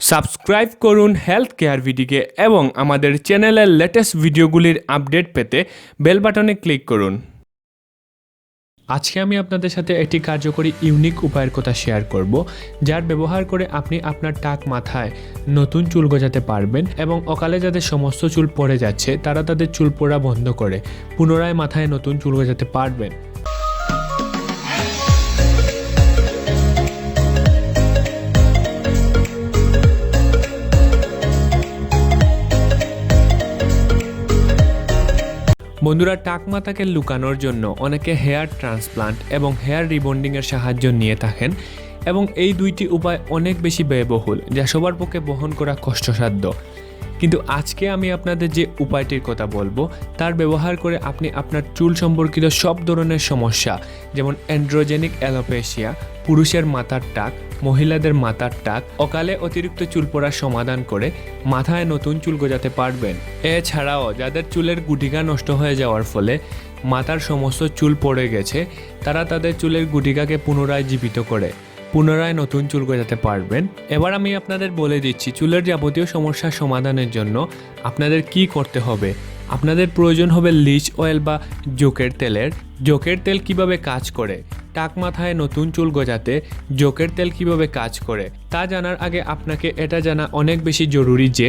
Subscribe করুন health care ভিডিকে এবং আমাদের চ্যানেলের লেটেস্ট ভিডিওগুলির আপডেট পেতে বেল বাটনে ক্লিক করুন। আজকে আমি আপনাদের সাথে একটি কার্যকরী ইউনিক উপায়ের কথা শেয়ার করব, যার ব্যবহার করে আপনি আপনার টাক মাথায় নতুন চুল গজাতে পারবেন এবং অকালে যাদের সমস্ত চুল পড়ে যাচ্ছে, তারা তাদের চুল পড়া বন্ধ করে পুনরায় মাথায় নতুন চুল গজাতে পারবেন। বন্ধুরা টাক মাথাকে লুকানোর জন্য অনেকে হেয়ার ট্রান্সপ্লান্ট এবং হেয়ার রিবন্ডিংয়ের সাহায্য নিয়ে থাকেন এবং এই দুইটি উপায় অনেক বেশি ব্যয়বহুল, যা সবার পক্ষে বহন করা কষ্টসাধ্য। কিন্তু আজকে আমি আপনাদের যে উপায়টির কথা বলব, তার ব্যবহার করে আপনি আপনার চুল সম্পর্কিত সব ধরনের সমস্যা, যেমন অ্যান্ড্রোজেনিক অ্যালোপেশিয়া পুরুষের মাথার টাক মহিলাদের মাথার টাক অকালে অতিরিক্ত চুল পড়ার সমাধান করে মাথায় নতুন চুল গজাতে পারবেন। এছাড়াও যাদের চুলের গুটিকা নষ্ট হয়ে যাওয়ার ফলে মাথার সমস্ত চুল পড়ে গেছে, তারা তাদের চুলের গুটিকাকে পুনরায় জীবিত করে, পুনরায় নতুন চুল গজাতে পারবেন। এবার আমি আপনাদের বলে দিচ্ছি, চুলের যাবতীয় সমস্যার সমাধানের জন্য আপনাদের কি করতে হবে? আপনাদের প্রয়োজন হবে লিচ অয়েল বা জোকের তেলের। জোকের তেল কীভাবে কাজ করে? টাক মাথায় নতুন চুল গজাতে জোকের তেল কীভাবে কাজ করে, তা জানার আগে আপনাকে এটা জানা অনেক বেশি জরুরি যে,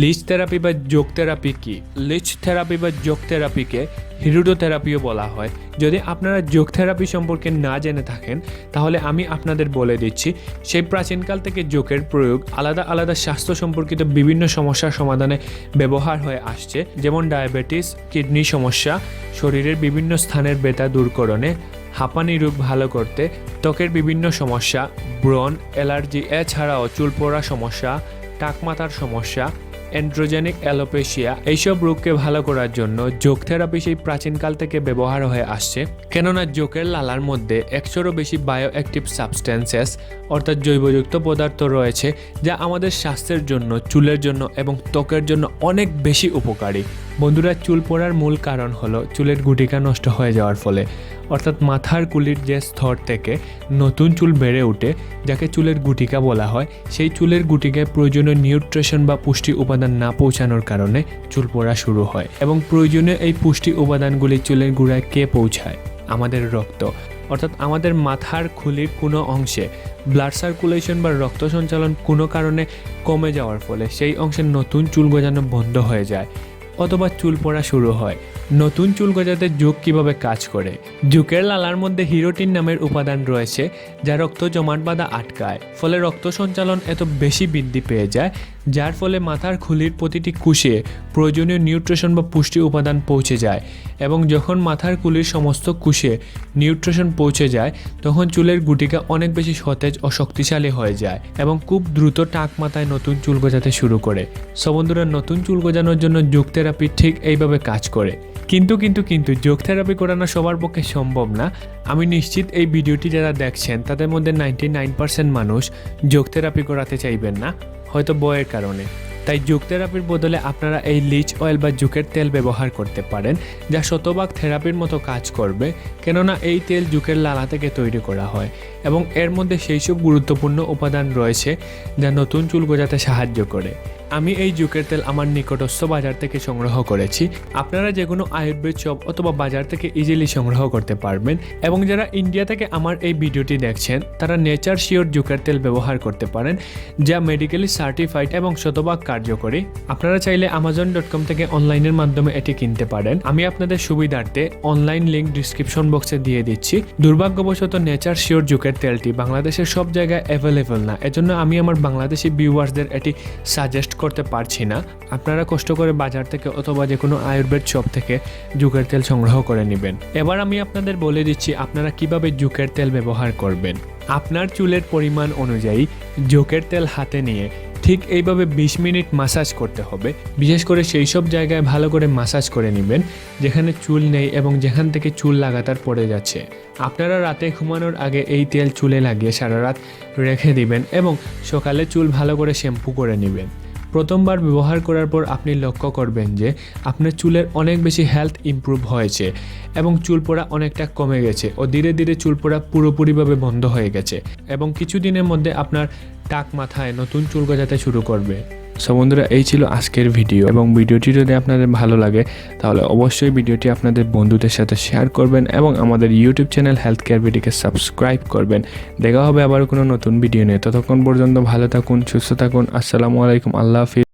লিচ থেরাপি বা যোগ থেরাপি কী? লিচ থেরাপি বা যোগ থেরাপিকে হিরুডোথেরাপিও বলা হয়। যদি আপনারা যোগ থেরাপি সম্পর্কে না জেনে থাকেন, তাহলে আমি আপনাদের বলে দিচ্ছি, সেই প্রাচীনকাল থেকে যোগের প্রয়োগ আলাদা আলাদা স্বাস্থ্য সম্পর্কিত বিভিন্ন সমস্যার সমাধানে ব্যবহার হয়ে আসছে, যেমন ডায়াবেটিস, কিডনি সমস্যা, শরীরের বিভিন্ন স্থানের ব্যথা দূরকরণে হাঁপানি রোগ ভালো করতে ত্বকের বিভিন্ন সমস্যা, ব্রণ, অ্যালার্জি, এছাড়াও চুল পড়া সমস্যা টাকমাথার সমস্যা, অ্যান্ড্রোজেনিক অ্যালোপেশিয়া, এইসব রোগকে ভালো করার জন্য যোগ থেরাপি সেই প্রাচীনকাল থেকে ব্যবহার হয়ে আসছে। কেননা যোগের লালার মধ্যে একশোরও বেশি বায়ো অ্যাক্টিভ সাবস্ট্যান্সেস অর্থাৎ জৈবযুক্ত পদার্থ রয়েছে, যা আমাদের স্বাস্থ্যের জন্য, চুলের জন্য এবং ত্বকের জন্য অনেক বেশি উপকারী। বন্ধুরা, চুল পড়ার মূল কারণ হলো চুলের গুটিকা নষ্ট হয়ে যাওয়ার ফলে। অর্থাৎ মাথার কুলির যে স্তর থেকে নতুন চুল বেড়ে ওঠে, যাকে চুলের গুটিকা বলা হয়, সেই চুলের গুটিকায় প্রয়োজনীয় নিউট্রিশন বা পুষ্টি উপাদান না পৌঁছানোর কারণে চুল পড়া শুরু হয় এবং প্রয়োজনীয় এই পুষ্টি উপাদানগুলি চুলের গুঁড়ায় কে পৌঁছায়? আমাদের রক্ত। অর্থাৎ আমাদের মাথার খুলির কোনো অংশে ব্লাড সার্কুলেশন বা রক্ত সঞ্চালন কোনো কারণে কমে যাওয়ার ফলে সেই অংশে নতুন চুল গজানো বন্ধ হয়ে যায়। অথবা চুল পড়া শুরু হয়। নতুন চুল গজাতে যুগ কীভাবে কাজ করে? যুকের লালার মধ্যে হিরোটিন নামের উপাদান রয়েছে, যা রক্ত জমাট বাঁধা আটকায়। ফলে রক্ত সঞ্চালন এত বেশি বৃদ্ধি পেয়ে যায়, যার ফলে মাথার খুলির প্রতিটি কুশে প্রয়োজনীয় নিউট্রিশন বা পুষ্টি উপাদান পৌঁছে যায়। এবং যখন মাথার কুলির সমস্ত কুশে নিউট্রিশন পৌঁছে যায়, তখন চুলের গুটিকা অনেক বেশি সতেজ ও শক্তিশালী হয়ে যায় এবং খুব দ্রুত টাক মাথায় নতুন চুল গজাতে শুরু করে। সো বন্ধুরা, নতুন চুল গজানোর জন্য যোগ থেরাপি ঠিক এইভাবে কাজ করে। কিন্তু কিন্তু কিন্তু যোগ থেরাপি করানো সবার পক্ষে সম্ভব না। আমি নিশ্চিত এই ভিডিওটি যারা দেখছেন, তাদের মধ্যে নাইনটি নাইন পার্সেন্ট মানুষ যোগ থেরাপি করাতে চাইবেন না, হয়তো বয়ের কারণে। তাই যোগ থেরাপির বদলে আপনারা এই লিচ অয়েল বা জুকের তেল ব্যবহার করতে পারেন, যা শতভাগ থেরাপির মতো কাজ করবে, কেননা এই তেল জুকের লালা থেকে তৈরি করা হয়। এবং এর মধ্যে সেই সব গুরুত্বপূর্ণ উপাদান রয়েছে, যা নতুন চুল গজাতে সাহায্য করে। আমি এই জুকের তেল আমার নিকটস্থ বাজার থেকে সংগ্রহ করেছি। আপনারা যে কোনো আয়ুর্বেদ শপ অথবা বাজার থেকে ইজিলি সংগ্রহ করতে পারবেন এবং যারা ইন্ডিয়া থেকে আমার এই ভিডিওটি দেখছেন, তারা নেচার শিওর জুকের তেল ব্যবহার করতে পারেন, যা মেডিকেলি সার্টিফাইড এবং শতভাগ কার্যকরী। আপনারা চাইলে আমাজন ডট কম থেকে অনলাইনের মাধ্যমে এটি কিনতে পারেন। আমি আপনাদের সুবিধার্থে অনলাইন লিঙ্ক ডিসক্রিপশন বক্সে দিয়ে দিচ্ছি। দুর্ভাগ্যবশত নেচার শিওর জুকের তেলটি বাংলাদেশের সব জায়গায় অ্যাভেলেবল না। এজন্য আমি আমার বাংলাদেশি ভিউয়ার্সদের এটি সাজেস্ট করতে পারছি না, আপনারা কষ্ট করে বাজার থেকে অথবা যে কোনো আয়ুর্বেদ শপ থেকে জুকের তেল সংগ্রহ করে নেবেন। এবার আমি আপনাদের বলে দিচ্ছি আপনারা কীভাবে জুকের তেল ব্যবহার করবেন। আপনার চুলের পরিমাণ অনুযায়ী জোকের তেল হাতে নিয়ে ঠিক এইভাবে বিশ মিনিট মাসাজ করতে হবে। বিশেষ করে সেই সব জায়গায় ভালো করে মাসাজ করে নেবেন, যেখানে চুল নেই এবং যেখান থেকে চুল লাগাতার পড়ে যাচ্ছে। আপনারা রাতে ঘুমানোর আগে এই তেল চুলে লাগিয়ে সারা রাত রেখে দিবেন এবং সকালে চুল ভালো করে শ্যাম্পু করে নেবেন। প্রথমবার ব্যবহার করার পর আপনি লক্ষ্য করবেন যে আপনার চুলের অনেক বেশি হেলথ ইম্প্রুভ হয়েছে এবং চুল পড়া অনেকটা কমে গেছে ও ধীরে ধীরে চুল পড়া পুরোপুরিভাবে বন্ধ হয়ে গেছে এবং কিছুদিনের মধ্যে আপনার টাক মাথায় নতুন চুল গজাতে শুরু করবে। সো বন্ধুরা, এই ছিল আজকের ভিডিও। এবং ভিডিওটি যদি আপনাদের ভালো লাগে, তাহলে অবশ্যই ভিডিওটি আপনাদের বন্ধুদের সাথে শেয়ার করবেন এবং আমাদের ইউটিউব চ্যানেল হেলথ কেয়ার ভিডিওকে সাবস্ক্রাইব করবেন। দেখা হবে আবার কোনো নতুন ভিডিও নিয়ে। ততক্ষণ পর্যন্ত ভালো থাকুন, সুস্থ থাকুন। আসসালামু আলাইকুম। আল্লাহ হাফিজ।